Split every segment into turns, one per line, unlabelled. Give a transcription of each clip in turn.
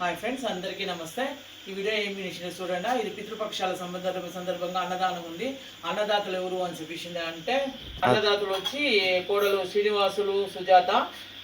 Hi friends అందరికీ నమస్తే. ఈ వీడియో ఏమి వినిషన్ చూడండి. ఇది పితృపక్షాల సంబంధ సందర్భంగా అన్నదానం ఉంది. అన్నదాతలు ఎవరు అని చూపించింది అంటే అన్నదాతలు వచ్చి కోడలు శ్రీనివాసులు సుజాత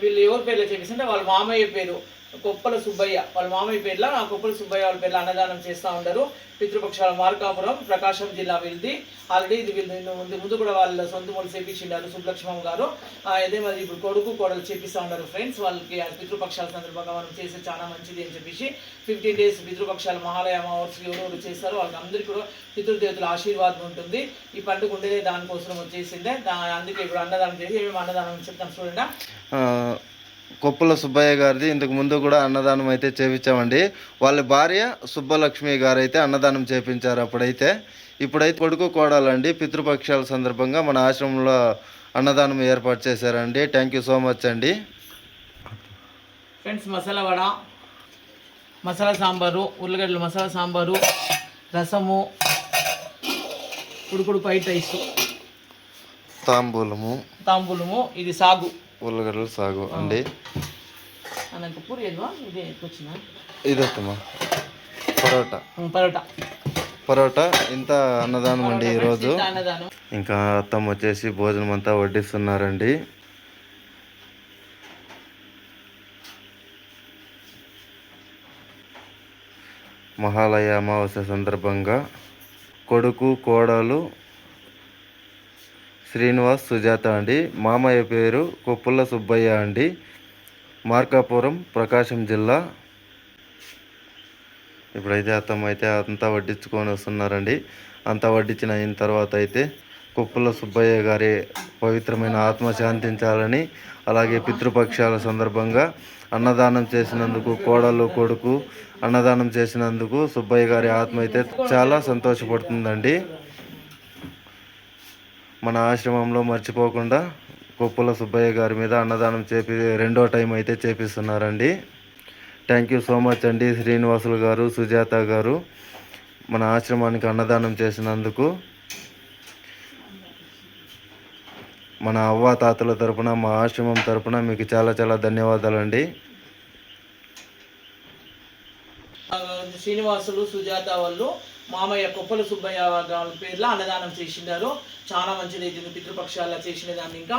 వీళ్ళు ఎవరి పేర్లు చూపిస్తుంటే వాళ్ళ మామయ్య పేరు. కొప్పల సుబ్బయ్య వాళ్ళ మామయ్య పేర్ల ఆ కొప్పల సుబ్బయ్య వాళ్ళ పేర్ల అన్నదానం చేస్తూ ఉంటారు. పితృపక్షాల మార్కాపురం ప్రకాశం జిల్లా వీళ్ళది. ఆల్రెడీ ఇది వీళ్ళు ముందు ముందు కూడా వాళ్ళ సొంత మూలు చేపించిండారు సుబ్బలక్ష్మమ్మ గారు. అదే మరి ఇప్పుడు కొడుకు కోడలు చేపిస్తూ ఉన్నారు ఫ్రెండ్స్ వాళ్ళకి పితృపక్షాల సందర్భంగా మనం చేస్తే చాలా మంచిది అని చెప్పేసి ఫిఫ్టీన్ డేస్ పితృపక్షాల మహాలయ అమావాస్య ఎవరెవరు చేస్తారో. వాళ్ళకి అందరికీ కూడా పితృదేవతల ఆశీర్వాదం ఉంటుంది. ఈ పండుగ ఉండేదే దానికోసం వచ్చేసిందే. దా అందుకే ఇప్పుడు అన్నదానం చేసి ఏమేమి అన్నదానం చెప్తాం చూడండి?
కొప్పుల సుబ్బయ్య గారిది. ఇంతకు ముందు కూడా అన్నదానం అయితే చేపించామండి. వాళ్ళ భార్య సుబ్బలక్ష్మి గారు అయితే అన్నదానం చేపించారు అప్పుడైతే. ఇప్పుడైతే కొడుకు కోడాలండి. పితృపక్షాల సందర్భంగా మన ఆశ్రమంలో అన్నదానం ఏర్పాటు చేశారండి. థ్యాంక్ యూ సో మచ్ అండి.
ఫ్రెండ్స్ మసాలా వడ మసాలా సాంబారు ఉర్లగడ్డలు మసాలా సాంబారు రసము ఉడుకుడు పైట్ రైస్
తాంబూలము.
తాంబూలము ఇది సాగు.
ఉల్లగడ్డలు సాగు అండి.
నాకు పూరి ఏదో ఇది వచ్చిన
ఇదొత్తమ్మా. పరోటా.
పరోటా.
పరోటా ఇంత అన్నదానం అండి ఈరోజు. ఇంకా అత్తమ్మ వచ్చేసి భోజనం అంతా వడ్డిస్తున్నారండి. మహాలయ అమావాస్య సందర్భంగా కొడుకు కోడలు శ్రీనివాస్ సుజాత అండి. మామయ్య పేరు కొప్పుల సుబ్బయ్య అండి. మార్కాపురం ప్రకాశం జిల్లా. ఇప్పుడైతే అత్తమ్మ అయితే అంతా వడ్డించుకొని వస్తున్నారండి. అంతా వడ్డించిన అయిన తర్వాత అయితే కుప్పుల సుబ్బయ్య గారి పవిత్రమైన ఆత్మ శాంతించాలని అలాగే పితృపక్షాల సందర్భంగా అన్నదానం చేసినందుకు కోడలు కొడుకు అన్నదానం చేసినందుకు సుబ్బయ్య గారి ఆత్మ అయితే చాలా సంతోషపడుతుందండి. మన ఆశ్రమంలో మర్చిపోకుండా కుప్పల సుబ్బయ్య గారి మీద అన్నదానం చేపి రెండో టైం అయితే చేపిస్తున్నారండి. థ్యాంక్ యూ సో మచ్ అండి శ్రీనివాసులు గారు సుజాత గారు. మన ఆశ్రమానికి అన్నదానం చేసినందుకు. మన అవ్వ తాతల తరపున మా ఆశ్రమం తరపున మీకు చాలా చాలా ధన్యవాదాలండి.
శ్రీనివాసులు సుజాత వాళ్ళు మామయ్య కొప్పల సుబ్బయ్య గారి పేర్ల అన్నదానం చేసినారు చాలా మంచిది ఇది పితృపక్షాల చేసిన దాన్ని ఇంకా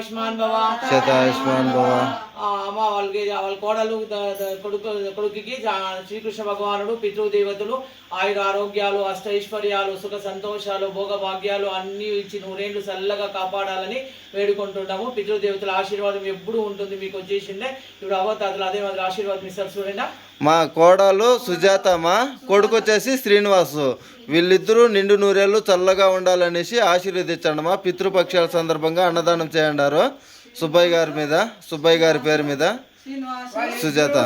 शतायुष्मान
भव शतायुष्मान
भव అమ్మ వాళ్ళకి వాళ్ళ కోడలు కొడుకు కొడుకుకి శ్రీకృష్ణ భగవానుడు పితృదేవతలు ఆయుర ఆరోగ్యాలు అష్టైశ్వర్యాలు సుఖ సంతోషాలు భోగభాగ్యాలు అన్నీ ఇచ్చి నూరేళ్ళు చల్లగా కాపాడాలని వేడుకుంటున్నాము పితృదేవతల ఆశీర్వాదం ఎప్పుడూ ఉంటుంది మీకు వచ్చేసిందే. ఇప్పుడు అవతాదులు అదే మాదిరి ఆశీర్వాదం ఇస్తారు సూర్యన
మా కోడలు సుజాతమ్మ కొడుకు వచ్చేసి శ్రీనివాసు. వీళ్ళిద్దరూ నిండు నూరేళ్ళు చల్లగా ఉండాలనేసి ఆశీర్వదించండి మా పితృపక్షాల సందర్భంగా అన్నదానం చేయండారు. సుబ్బయ్య గారి మీద సుబ్బయ్య గారి పేరు మీద సుజాత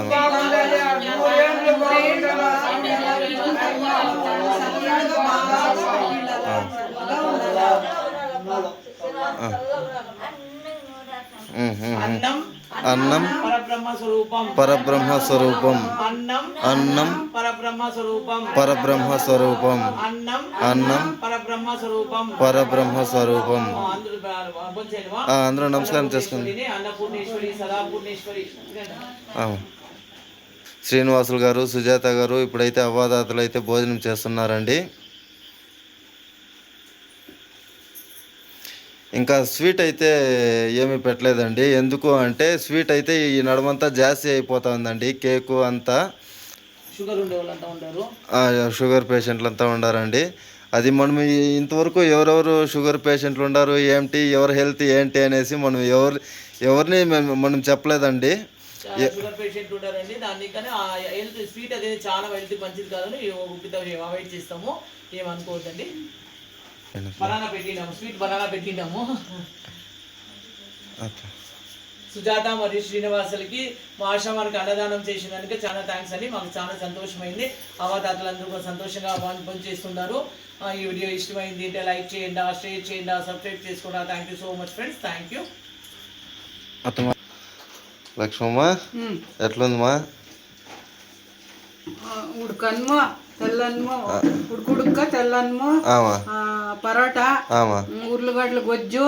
అన్నం.
అన్నం.
పరబ్రహ్మ స్వరూపం
పరబ్రహ్మ స్వరూపం
అన్నం.
అన్నం.
పరబ్రహ్మ స్వరూపం
పరబ్రహ్మ స్వరూపం
అన్నం
అన్నం
పరబ్రహ్మ స్వరూపం
పరబ్రహ్మ స్వరూపం
అందరూ
నమస్కారం చేసుకోండి. ఆ. శ్రీనివాసులు గారు సుజాత గారు ఇప్పుడైతే అవ్వాదాతలు అయితే భోజనం చేస్తున్నారండి. ఇంకా స్వీట్ అయితే ఏమీ పెట్టలేదండి ఎందుకు అంటే స్వీట్ అయితే ఈ నడుమంతా జాస్తి అయిపోతుందండి కేకు అంతా
షుగర్
పేషెంట్లు అంతా ఉండారండి అది మనం ఇంతవరకు ఎవరెవరు షుగర్ పేషెంట్లు ఉండారు ఏంటి ఎవరి హెల్త్ ఏంటి అనేసి మనం ఎవరు ఎవరిని మనం చెప్పలేదండి
చాలా షుగర్ పేషెంట్ ఉంటారండి దాన్ని కానీ ఆ హెల్త్ స్వీట్ అనేది చాలా హెల్త్ మంచిది కాదని అవాయిడ్ చేస్తాము ఏమనుకోవద్దండి బనానా పెట్టినాము స్వీట్ బనానా పెట్టినాము. సుజాత మరియు శ్రీనివాసులకి మా ఆశ్రమానికి అన్నదానం చేసినందుకు చాలా థ్యాంక్స్ అండి మాకు చాలా సంతోషమైంది. అవాతాతలందరూ కూడా సంతోషంగా పని చేస్తున్నారు. ఆ, ఈ వీడియో ఇష్టమైంది అంటే లైక్ చేయండి షేర్ చేయండి సబ్స్క్రైబ్ చేసుకోండి. Thank you so much friends thank
you Lakshmamma ఎట్లుందమ్మా?
ఉడకన్ము తెల్లన్ము ఉడుకుడుక్క తెల్లన్ము పరోటా ఉర్లగడ్డల గొజ్జు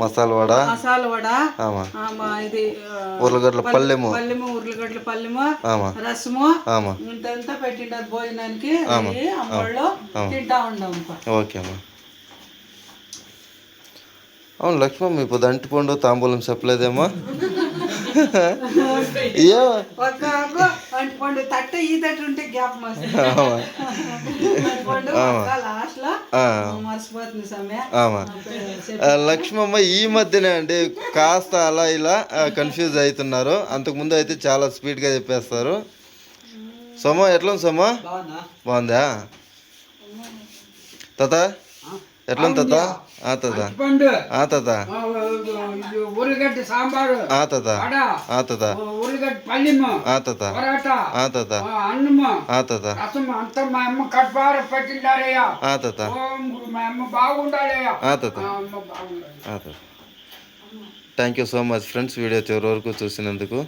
మసాలా వడ.
మసాలా వడ ఇది
ఉర్లగడ్డల పల్లెము.
పల్లెము ఉర్లగడ్డల పల్లెము రసము ఇంతంతా పెట్టిండారు భోజనానికి అమ్మళ్ళు తింటా ఉండాం
ఓకే అమ్మా. అవును లక్ష్మమ్మ ఇప్పుడు దంటిపండు తాంబూలం చెప్పలేదేమో. ఏ?
తట్ట ఈ తట్టు ఉంటే గ్యాప్
ఆ, లక్ష్మమ్మ ఈ మధ్యనే అండి కాస్త అలా ఇలా కన్ఫ్యూజ్ అవుతున్నారు. అంతకుముందు అయితే చాలా స్పీడ్గా చెప్పేస్తారు. సోమ ఎట్లా ఉంది సోమ బాగుందా? తాత? ఎట్లా తాత ఆ తాత ఆ తాత
ఉల్లిగడ్డ సాంబారు.
ఆ తాత ఆ తాత
ఉల్లిగడ్డ పల్లిము.
ఆ తాత
పరాటా.
ఆ తాత
ఆ, అన్నము.
ఆ తాత
రసం అంతా మా అమ్మ కట్పార పట్టిండారయ్యా.
ఆ తాత
మా అమ్మ బాగుండాలయ్యా.
ఆ తాత
అమ్మ బాగుండాలి.
Thank you so much friends video చివరి వరకు చూసినందుకు.